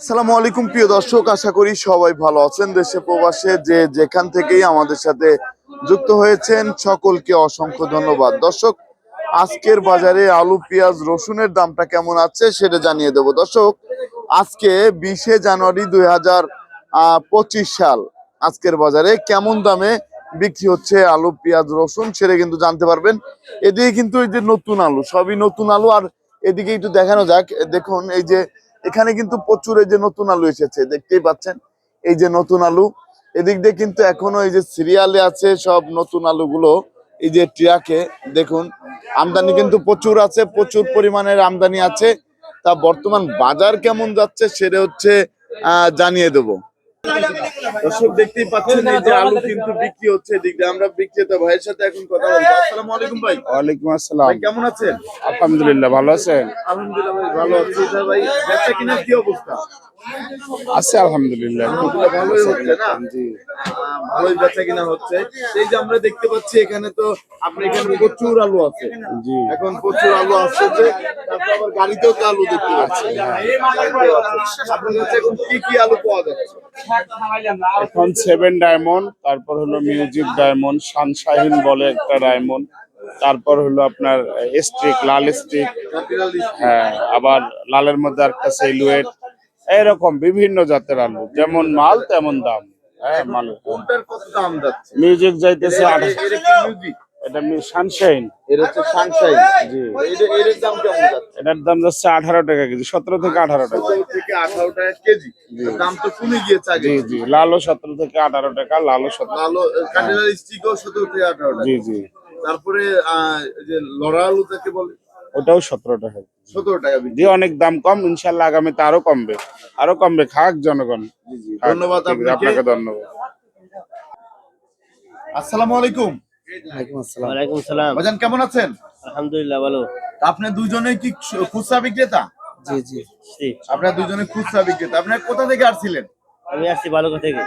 আসসালামু আলাইকুম, প্রিয় দর্শক। আশা করি সবাই ভালো আছেন। দেশে প্রবাসে যে যেখান থেকেই আমাদের সাথে যুক্ত হয়েছেন, সকলকে অসংখ্য ধন্যবাদ। দর্শক, আজকের বাজারে আলু, পেঁয়াজ, রসুনের দামটা কেমন আছে সেটা জানিয়ে দেব। দর্শক, আজকে বিশে জানুয়ারি দুই হাজার পঁচিশ সাল। আজকের বাজারে কেমন দামে বিক্রি হচ্ছে আলু, পেঁয়াজ, রসুন সেটা কিন্তু জানতে পারবেন। এদিকে কিন্তু এই যে নতুন আলু, সবই নতুন আলু। আর এদিকে একটু দেখানো যাক। দেখুন, এই যে এখানে কিন্তু প্রচুর এই যে নতুন আলু এসেছে, দেখতেই পাচ্ছেন? এই যে নতুন আলু, এদিক দিয়ে কিন্তু এখনও এই যে সিরিয়ালে আছে সব নতুন আলুগুলো, এই যে ট্রাকে দেখুন, আমদানি কিন্তু প্রচুর আছে, প্রচুর পরিমাণের আমদানি আছে। তা বর্তমান বাজার কেমন যাচ্ছে সেটা হচ্ছে জানিয়ে দেবো। দর্শক দেখতেই পাচ্ছেন এই যে আলু কিন্তু বিক্রি হচ্ছে এদিক দিয়ে। আমরা বিক্রেতা ভাইয়ের সাথে এখন কথা বলব। আসসালামু আলাইকুম ভাই। ওয়ালাইকুম আসসালাম। ভাই কেমন আছেন? আলহামদুলিল্লাহ ভালো আছেন? আলহামদুলিল্লাহ ভাই ভালো আছি। ভাই ব্যবসা কিনার কি অবস্থা? আছে আলহামদুলিল্লাহ। ভালোই বেচা কিনা হচ্ছে। এই যে আমরা দেখতে পাচ্ছি এখানে তো আপনি এখানে প্রচুর আলু আছে। জি। এখন প্রচুর আলু আসছে যে তারপর আবার গাড়িতেও তো আলু দেখতে পাচ্ছি। আপনার কাছে এখন কি কি আলু পাওয়া যাচ্ছে? এখন সেভেন ডায়মন্ড তারপর হলো মিউজিক ডায়মন্ড সানশাহিন বলে একটা ডায়মন্ড তারপর হলো আপনার স্ট্রিক লাল স্ট্রিক হ্যাঁ আবার লালের মধ্যে একটা সেলুয়েট এরকম বিভিন্ন জাতের আলু যেমন মাল তেমন দাম। হ্যাঁ মাল। কোনটার কত দাম যাচ্ছে? মিউজিক যাইতেছে এটা আঠাশ সানশাইন এর হচ্ছে সানশাইন জি। এর দাম কেমন যাচ্ছে? এটার দাম যাচ্ছে আঠারো টাকা কেজি সতেরো থেকে আঠারো টাকা। থেকে আঠারো টাকা কেজি। দাম তো কমে গিয়েছে আগে। জি জি। লালও সতেরো থেকে আঠারো টাকা লালও স্টিকও থেকে টাকা জি জি। তারপরে যে লড়া আলু তাকে বলে ওটাও সতেরো টাকা সতেরো টাকা জি অনেক দাম কম ইনশাল্লাহ আগামীতে আরও কমবে। আরও কমবে খাক জনগণ। ধন্যবাদ আপনাকে। আপনাকে ধন্যবাদ। আসসালামু আলাইকুম। ওয়ালাইকুম সালাম ভাইজান কেমন আছেন? আলহামদুলিল্লাহ ভালো। আপনি দুজনে কি খুচরা বিক্রেতা? জি জি। জি। আপনারা দুজনে খুচরা বিক্রেতা। আপনারা কোথা থেকে আসছিলেন? আমি আসছি বালুকা থেকে।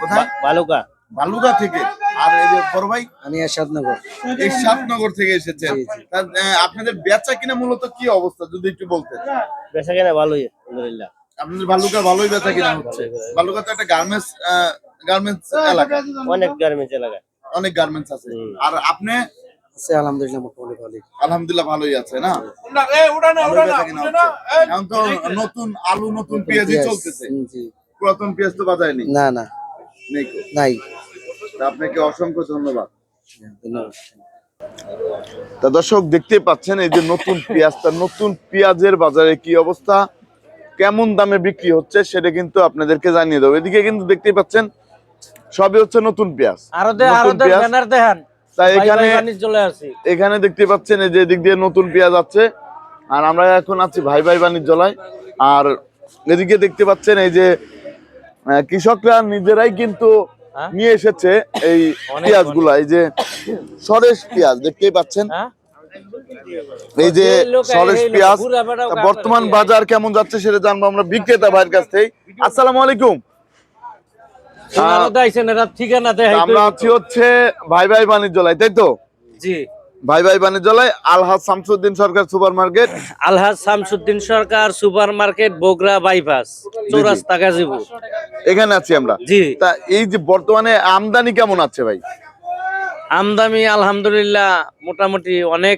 কোথায়? বালুকা। বালুকা থেকে। আর এই যে বড় ভাই আমি আসাদনগর এই সাতনগর থেকে এসেছেন। আপনাদের বেচা কিনা মূলত কি অবস্থা যদি একটু বলতেন? বেচা কেনা ভালোই আলহামদুলিল্লাহ। আপনাদের বালুকা ভালোই বেচা কিনা হচ্ছে। বালুকা তো একটা গার্মেন্টস গার্মেন্টস এলাকা। অনেক গার্মেন্টস এলাকা। অনেক গার্মেন্টস আছে। আর আপনি? আছে আলহামদুলিল্লাহ মোটামুটি ভালোই। আলহামদুলিল্লাহ ভালোই আছে না। এখন তো নতুন আলু নতুন পেঁয়াজই চলতেছে। জি। পুরাতন পেঁয়াজ তো বাজারে নেই। না না। নেই। আপনাকে অসংখ্য ধন্যবাদ। ধন্যবাদ। তা দর্শক দেখতে পাচ্ছেন এই যে নতুন পেঁয়াজ তার নতুন পেঁয়াজের বাজারে কি অবস্থা কেমন দামে বিক্রি হচ্ছে সেটা কিন্তু আপনাদেরকে জানিয়ে দেবো। এদিকে কিন্তু দেখতেই পাচ্ছেন সবই হচ্ছে নতুন পেঁয়াজ তাই এখানে এখানে দেখতে পাচ্ছেন এই যে এদিক দিয়ে নতুন পেঁয়াজ আছে আর আমরা এখন আছি ভাই ভাই বাণিজ্যলায়। আর এদিকে দেখতে পাচ্ছেন এই যে কৃষকরা নিজেরাই কিন্তু? নিয়ে এসেছে এই পেঁয়াজগুলা এই যে সরেশ পেঁয়াজ দেখতেই পাচ্ছেন? হ্যাঁ? এই যে সরেশ পেঁয়াজ বর্তমান বাজার কেমন যাচ্ছে সেটা জানব আমরা বিক্রেতা ভাইয়ের কাছ থেকে আসসালামু আলাইকুম। আমরা আছি হচ্ছে ভাই ভাই বাণিজ্য তাই তো? জি। ভাই ভাই বাণিজ্যলায় Alhaj Shamsuddin Sarkar super market Alhaj Shamsuddin Sarkar super market Bogura bypass চৌরাস্তা গাজীপুর। এখানে আছি আমরা। জি। তা এই যে বর্তমানে আমদানি কেমন আছে ভাই? আমদানি আলহামদুলিল্লাহ মোটামুটি অনেক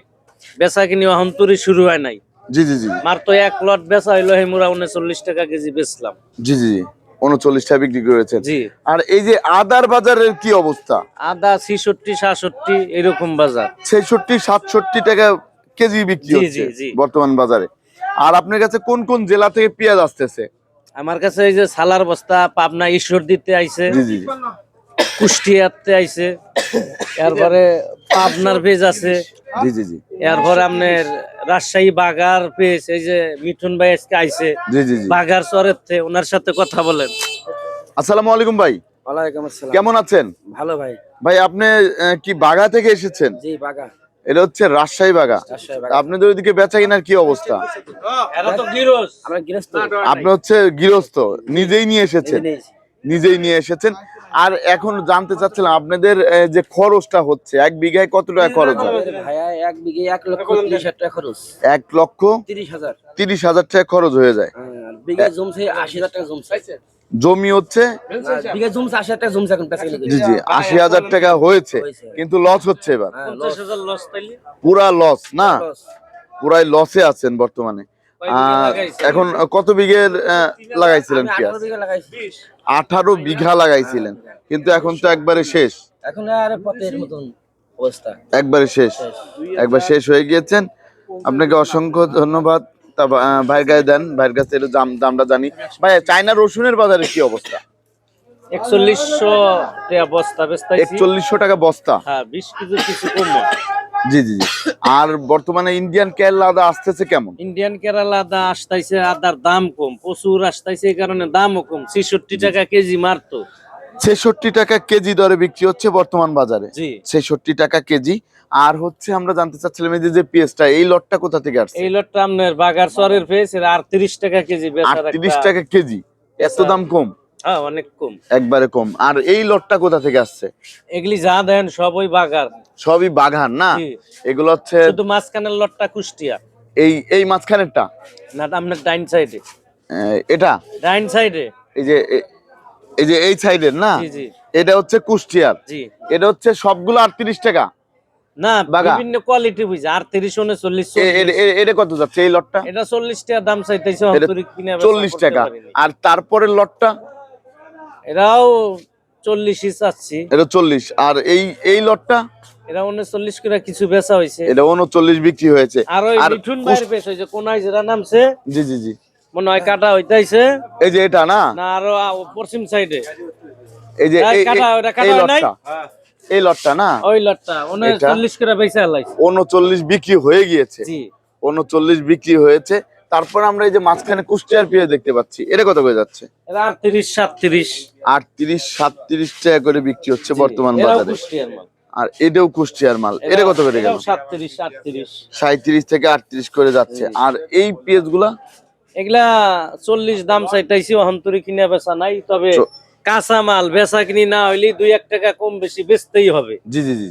বেচা কিনি এখন তুরি শুরু হয় নাই। জি জি জি। মাত্র এক লট বেচা হইল হেমুরা উনচল্লিশ টাকা কেজি বেচলাম। জি জি জি। উনচল্লিশটা বিক্রি করেছেন। জি। আর এই যে আদার বাজারের কি অবস্থা? আদা ছিষট্টি সাতষট্টি এরকম বাজার। ছেষট্টি সাতষট্টি টাকা কেজি বিক্রি হচ্ছে। বর্তমান বাজারে। আর আপনার কাছে কোন কোন জেলা থেকে পেঁয়াজ আসতেছে? আমার কাছে এই যে সালার বস্তা পাবনা ঈশ্বর দিতে আইছে। জি জি জি। কুষ্টিয়াতে আইছে। এরপরে পাবনার পেজ আছে। জি জি জি। এরপরে আপনার রাজশাহী বাগার পেজ এই যে মিঠুন ভাই আজকে আইছে। জি জি জি। বাগার চরের থেকে ওনার সাথে কথা বলেন। আসসালামু আলাইকুম ভাই। ওয়ালাইকুম আসসালাম। কেমন আছেন? ভালো ভাই। ভাই আপনি কি বাগা থেকে এসেছেন? জি বাগা। এটা হচ্ছে রাজশাহী বাগা। আপনাদের ওইদিকে বেচা কিনার কি অবস্থা? এরা তো গিরস আমরা গৃহস্থ। আপনি হচ্ছে গৃহস্থ নিজেই নিয়ে এসেছেন। নিজেই নিয়ে এসেছেন। আর এখন জানতে চাচ্ছিলাম আপনাদের যে খরচটা হচ্ছে এক বিঘায় কত টাকা খরচ হয় এক বিঘে এক লক্ষ তিরিশ হাজার টাকা খরচ। এক লক্ষ তিরিশ হাজার। তিরিশ হাজার টাকা খরচ হয়ে যায়। হ্যাঁ, জমছে আশি হাজার টাকা জমছে। জমি হচ্ছে? জমছে আশি হাজার টাকা জমছে এখন পেঁচা জি জি আশি হাজার টাকা হয়েছে। কিন্তু লস হচ্ছে এবার। হ্যাঁ পুরা লস না? লস পুরাই লসে আছেন বর্তমানে। বিঘা? এখন কত বিঘের আহ, লাগাইছিলেন পেঁয়াজ আঠারো বিঘা বিঘা লাগাইছিলেন। কিন্তু এখন তো একবারে শেষ। এখন আর পথের মতন অবস্থা। একবারে শেষ। একবার শেষ হয়ে গিয়েছেন। আপনাকে অসংখ্য ধন্যবাদ। তা আহ, ভাইয়ের গায়ে দেন। ভাইয়ের কাছে একটু দাম দামটা জানি। ভাই চায়না রসুনের বাজারে কি অবস্থা? একচল্লিশশো টাকা বস্তা একচল্লিশশো টাকা বস্তা। হ্যাঁ বিশ কেজি কিছু কম। জি জি জি। আর বর্তমানে ইন্ডিয়ান কেরলা আদা আসতেছে কেমন? ইন্ডিয়ান কেরালা আদা আসতাইছে আদার দাম কম প্রচুর আসতাইছে এই কারণে দামও কম। ছেষট্টি টাকা কেজি মারতো ছেষট্টি টাকা কেজি দরে বিক্রি হচ্ছে বর্তমান বাজারে। জি। ছেষট্টি টাকা কেজি। আর হচ্ছে আমরা জানতে চাচ্ছিলাম এই যে পেঁয়াজটা এই লটটা কোথা থেকে আসছে? এই লটটা আপনার বাগার চরের পেয়েছে এর আটত্রিশ টাকা কেজি আটত্রিশ একটা- টাকা কেজি। এত দাম কম। হ্যাঁ অনেক কম। একবারে কম। আর এই লটটা কোথা থেকে আসছে? এগুলি যা দেন সব ওই বাগার সবই বাঘান না? এগুলো হচ্ছে শুধু মাঝখানের লটটা কুষ্টিয়া। এই এই মাঝখানেরটা? না আপনার ডাইন সাইডে। এটা? ডাইন সাইডে। এই যে এই যে এই সাইডের না? এটা হচ্ছে কুষ্টিয়ার। এটা হচ্ছে সবগুলো আটত্রিশ টাকা। না। বিভিন্ন কোয়ালিটি আর তিরিশ উনচল্লিশ এটা কত যাচ্ছে এই লটটা? এটা চল্লিশ টাকা দাম চাইতেছে চল্লিশ টাকা। আর তারপরের লটটা? এরাও চল্লিশই চাচ্ছি। এটা চল্লিশ। আর এই এই লটটা? এরা উনচল্লিশ করে কিছু বেচা হয়েছে। এটা উনচল্লিশ বিক্রি হয়েছে। আর ওই মিঠুন ভাইয়ের বেশ হয়েছে কোনায় যেটা নামছে জি জি জি। মনে হয় কাটা হইতাইছে। এই যে এটা না? না আরও পশ্চিম সাইডে। এই যে এই এই- কাটা, ওটা কাটা নাই? এই লটটা না? ওই লটটা উনচল্লিশ করে বেচা লাইছে। উনচল্লিশ বিক্রি হয়ে গিয়েছে। জি। উনচল্লিশ বিক্রি হয়েছে। তারপর আমরা এই যে মাঝখানে কুষ্টিয়ার পেঁয়াজ দেখতে পাচ্ছি। এটা কত করে যাচ্ছে? আটত্রিশ সাতত্রিশ। আটত্রিশ সাতত্রিশ টাকা করে বিক্রি হচ্ছে বর্তমান বাজারে। আর এটাও কুষ্টিয়ার মাল। এটা কত করে গেল? সাঁত্রিশ থেকে আটত্রিশ করে যাচ্ছে। আর এই পেঁয়াজগুলা এগুলা চল্লিশ দাম চাইতাইছি অহন্তরি কিনে বেচা নাই তবে কাঁচা মাল বেচা কিনি না হইলে দুই এক টাকা কম বেশি বেচতেই হবে। জি জি জি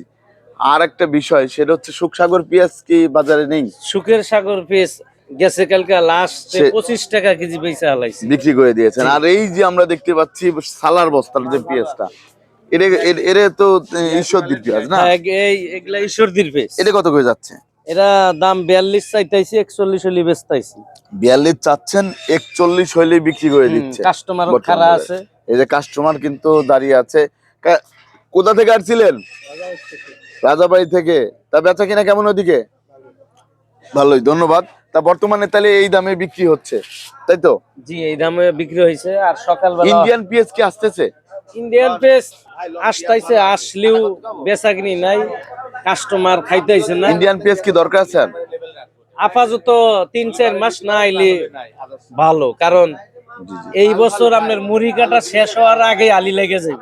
আর একটা বিষয় সেটা হচ্ছে সুখসাগর পেঁয়াজ কি বাজারে নেই? সুখের সাগর পেস গেছে কালকে লাস্ট পঁচিশ টাকা কেজি বেচা হালাইছে। বিক্রি করে দিয়েছেন। আর এই যে আমরা দেখতে পাচ্ছি সালার বস্তার যে পেঁয়াজটা এটা তো ঈশ্বরদীর পেঁয়াজ না? হ্যাঁ, এগুলা ঈশ্বরদীর পেস এটা কত করে যাচ্ছে? এরা দাম বিয়াল্লিশ একচল্লিশ হলি বিয়াল্লিশ চাচ্ছেন একচল্লিশ বিক্রি করে দিচ্ছে। কাস্টমার খারা আছে। এই যে কাস্টমার কিন্তু দাঁড়িয়ে আছে। কোথা থেকে আসছিলেন? রাজাবাড়ি থেকে। তা বেচা কিনা কেমন ওদিকে ভালোই ধন্যবাদ। তা বর্তমানে তাহলে এই দামে বিক্রি হচ্ছে তাই তো? জি এই দামে বিক্রি হয়েছে আর সকালবেলা ইন্ডিয়ান পেঁয়াজ কি আসতেছে? ইন্ডিয়ান পেস আসতেছে আসলেও বেচা কিনি নাই কাস্টমার খাইতেছে না। ইন্ডিয়ান পেঁয়াজ কি দরকার আছে? আপাতত তিন চার মাস না আইলে ভালো কারণ এই বছর আপনার মুড়ি কাটা শেষ হওয়ার আগে আলি লেগে জি।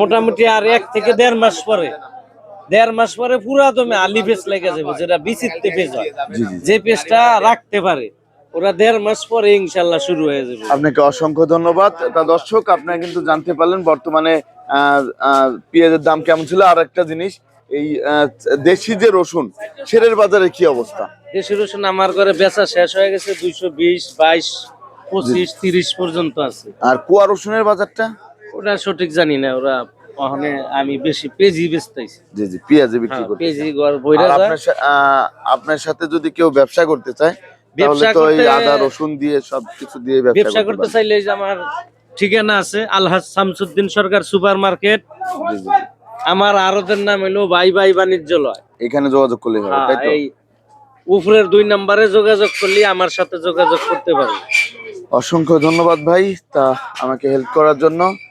মোটামুটি আর এক থেকে দেড় মাস পরে। দেড় মাস পরে পুরা দমে আলি পেস লেগে যাবে যেটা বিচিত্রে পেজ হয়। যে পেজটা রাখতে পারে ওরা দেড় মাস পরে ইনশাল্লাহ শুরু হয়ে যাবে। আপনাকে অসংখ্য ধন্যবাদ। তা দর্শক আপনারা কিন্তু জানতে পারলেন বর্তমানে পেঁয়াজের দাম কেমন ছিল। আর একটা জিনিস এই দেশি যে রসুন সেরের বাজারে কি অবস্থা? দেশি রসুন আমার ঘরে বেচা শেষ হয়ে গেছে দুইশো বিশ বাইশ পঁচিশ তিরিশ পর্যন্ত আছে। আর কুয়া রসুনের বাজারটা? ওটা সঠিক জানি না ওরা ওখানে আমি বেশি পেজি বেচতেছি। জি জি পেঁয়াজে বিক্রি হ্যাঁ, করতে পেজি বইরা যায়। আপনার সাথে যদি কেউ ব্যবসা করতে চায় তাহলে ব্যবসা তো এই আদা রসুন দিয়ে সবকিছু দিয়ে ব্যবসা করতে চাইলে যে আমার ঠিকানা আছে আলহাজ শামসুদ্দিন সরকার সুপার মার্কেট। আমার আরতের নাম হলো বাই বাই বাণিজ্যালয়। এখানে যোগাযোগ করলে হবে হ্যাঁ, তাই তো? উপরের দুই নম্বরে যোগাযোগ করলে আমার সাথে যোগাযোগ করতে পারবে। অসংখ্য ধন্যবাদ ভাই তা আমাকে হেল্প করার জন্য।